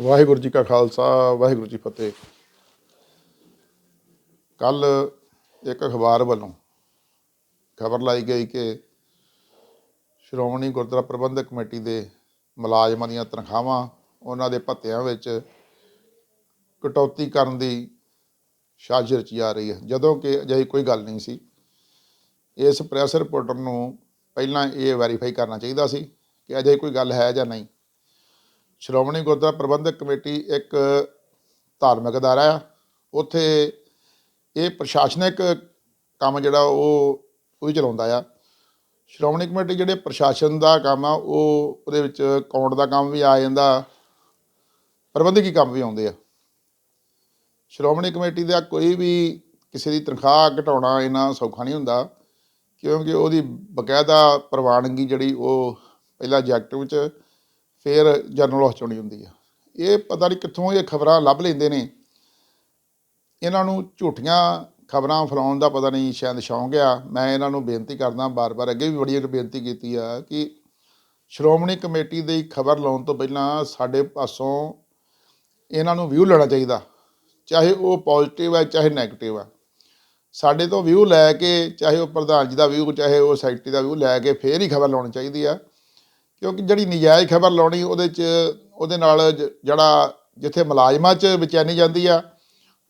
ਵਾਹਿਗੁਰੂ ਜੀ ਕਾ ਖਾਲਸਾ, ਵਾਹਿਗੁਰੂ ਜੀ ਫਤਿਹ। ਕੱਲ ਇੱਕ ਅਖਬਾਰ ਵੱਲੋਂ ਖਬਰ ਲਾਈ ਗਈ ਕਿ ਸ਼੍ਰੋਮਣੀ ਗੁਰਦੁਆਰਾ ਪ੍ਰਬੰਧਕ ਕਮੇਟੀ ਦੇ ਮੁਲਾਜ਼ਮਾਂ ਦੀਆਂ ਤਨਖਾਹਾਂ ਉਹਨਾਂ ਦੇ ਭੱਤਿਆਂ ਵਿੱਚ ਕਟੌਤੀ ਕਰਨ ਦੀ ਸਾਜ਼ਿਸ਼ ਰਚੀ ਜਾ ਰਹੀ ਹੈ। ਜਦੋਂ ਕਿ ਅਜਿਹੀ ਕੋਈ ਗੱਲ ਨਹੀਂ ਸੀ। ਇਸ ਪ੍ਰੈਸ ਰਿਪੋਰਟਰ ਨੂੰ ਪਹਿਲਾਂ ਇਹ ਵੈਰੀਫਾਈ ਕਰਨਾ ਚਾਹੀਦਾ ਸੀ ਕਿ ਅਜਿਹੀ ਕੋਈ ਗੱਲ ਹੈ ਜਾਂ ਨਹੀਂ। ਸ਼੍ਰੋਮਣੀ ਗੁਰਦੁਆਰਾ ਪ੍ਰਬੰਧਕ ਕਮੇਟੀ ਇੱਕ ਧਾਰਮਿਕ ਅਦਾਰਾ ਆ। ਉੱਥੇ ਇਹ ਪ੍ਰਸ਼ਾਸਨਿਕ ਕੰਮ ਜਿਹੜਾ ਉਹ ਉਹ ਚਲਾਉਂਦਾ ਆ। ਸ਼੍ਰੋਮਣੀ ਕਮੇਟੀ ਜਿਹੜੇ ਪ੍ਰਸ਼ਾਸਨ ਦਾ ਕੰਮ ਆ, ਉਹ ਉਹਦੇ ਵਿੱਚ ਅਕਾਊਂਟ ਦਾ ਕੰਮ ਵੀ ਆ ਜਾਂਦਾ, ਪ੍ਰਬੰਧਕੀ ਕੰਮ ਵੀ ਆਉਂਦੇ ਆ। ਸ਼੍ਰੋਮਣੀ ਕਮੇਟੀ ਦਾ ਕੋਈ ਵੀ ਕਿਸੇ ਦੀ ਤਨਖਾਹ ਘਟਾਉਣਾ ਇੰਨਾ ਸੌਖਾ ਨਹੀਂ ਹੁੰਦਾ, ਕਿਉਂਕਿ ਉਹਦੀ ਬਕਾਇਦਾ ਪ੍ਰਵਾਨਗੀ ਜਿਹੜੀ ਉਹ ਪਹਿਲਾਂ ਐਗਜ਼ੈਕਟਿਵ ਚ ਫਿਰ ਜਨਰਲ ਹਾਊਸ ਚੁਣੀ ਹੁੰਦੀ ਆ। ਇਹ ਪਤਾ ਨਹੀਂ ਕਿੱਥੋਂ ਇਹ ਖਬਰਾਂ ਲੱਭ ਲੈਂਦੇ ਨੇ। ਇਹਨਾਂ ਨੂੰ ਝੂਠੀਆਂ ਖਬਰਾਂ ਫੈਲਾਉਣ ਦਾ ਪਤਾ ਨਹੀਂ ਸ਼ਾਇਦ ਸ਼ੌਂਕ ਆ। ਮੈਂ ਇਹਨਾਂ ਨੂੰ ਬੇਨਤੀ ਕਰਦਾ ਬਾਰ-ਬਾਰ ਅੱਗੇ ਵੀ ਬੜੀ ਵਾਰ ਬੇਨਤੀ ਕੀਤੀ ਆ ਕਿ ਸ਼੍ਰੋਮਣੀ ਕਮੇਟੀ ਦੀ ਖਬਰ ਲਾਉਣ ਤੋਂ ਪਹਿਲਾਂ ਸਾਡੇ ਪਾਸੋਂ ਇਹਨਾਂ ਨੂੰ ਵਿਊ ਲੈਣਾ ਚਾਹੀਦਾ। ਚਾਹੇ ਉਹ ਪੋਜ਼ਿਟਿਵ ਹੈ ਚਾਹੇ ਨੈਗੇਟਿਵ ਆ। ਸਾਡੇ ਤੋਂ ਵਿਊ ਲੈ ਕੇ, ਚਾਹੇ ਉਹ ਪ੍ਰਧਾਨ ਜੀ ਦਾ ਵਿਊ ਚਾਹੇ ਉਹ ਸੈਕਟਰੀ ਦਾ ਵਿਊ ਲੈ ਕੇ ਫੇਰ ਹੀ ਖਬਰ ਲਾਉਣੀ ਚਾਹੀਦੀ ਆ। ਕਿਉਂਕਿ ਜਿਹੜੀ ਨਜਾਇਜ਼ ਖਬਰ ਲਾਉਣੀ ਉਹਦੇ 'ਚ, ਉਹਦੇ ਨਾਲ ਜ- ਜਿਹੜਾ ਜਿੱਥੇ ਮੁਲਾਜ਼ਮਾਂ 'ਚ ਬੇਚੈਨੀ ਜਾਂਦੀ ਆ,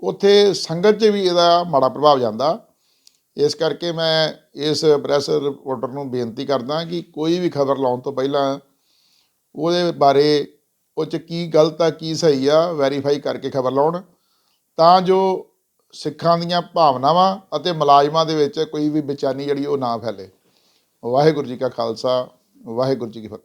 ਉੱਥੇ ਸੰਗਤ 'ਚ ਵੀ ਇਹਦਾ ਮਾੜਾ ਪ੍ਰਭਾਵ ਜਾਂਦਾ। ਇਸ ਕਰਕੇ ਮੈਂ ਇਸ ਪ੍ਰੈਸ ਰਿਪੋਰਟਰ ਨੂੰ ਬੇਨਤੀ ਕਰਦਾ ਕਿ ਕੋਈ ਵੀ ਖਬਰ ਲਾਉਣ ਤੋਂ ਪਹਿਲਾਂ ਉਹਦੇ ਬਾਰੇ ਉਹ 'ਚ ਕੀ ਗਲਤ ਆ, ਕੀ ਸਹੀ ਆ, ਵੈਰੀਫਾਈ ਕਰਕੇ ਖਬਰ ਲਾਉਣ। ਤਾਂ ਜੋ ਸਿੱਖਾਂ ਦੀਆਂ ਭਾਵਨਾਵਾਂ ਅਤੇ ਮੁਲਾਜ਼ਮਾਂ ਦੇ ਵਿੱਚ ਕੋਈ ਵੀ ਬੇਚੈਨੀ ਜਿਹੜੀ ਉਹ ਨਾ ਫੈਲੇ। ਵਾਹਿਗੁਰੂ ਜੀ ਕਾ ਖਾਲਸਾ। ਵਾਹਿਗੁਰੂ ਜੀ ਕੀ ਫਤਿਹ।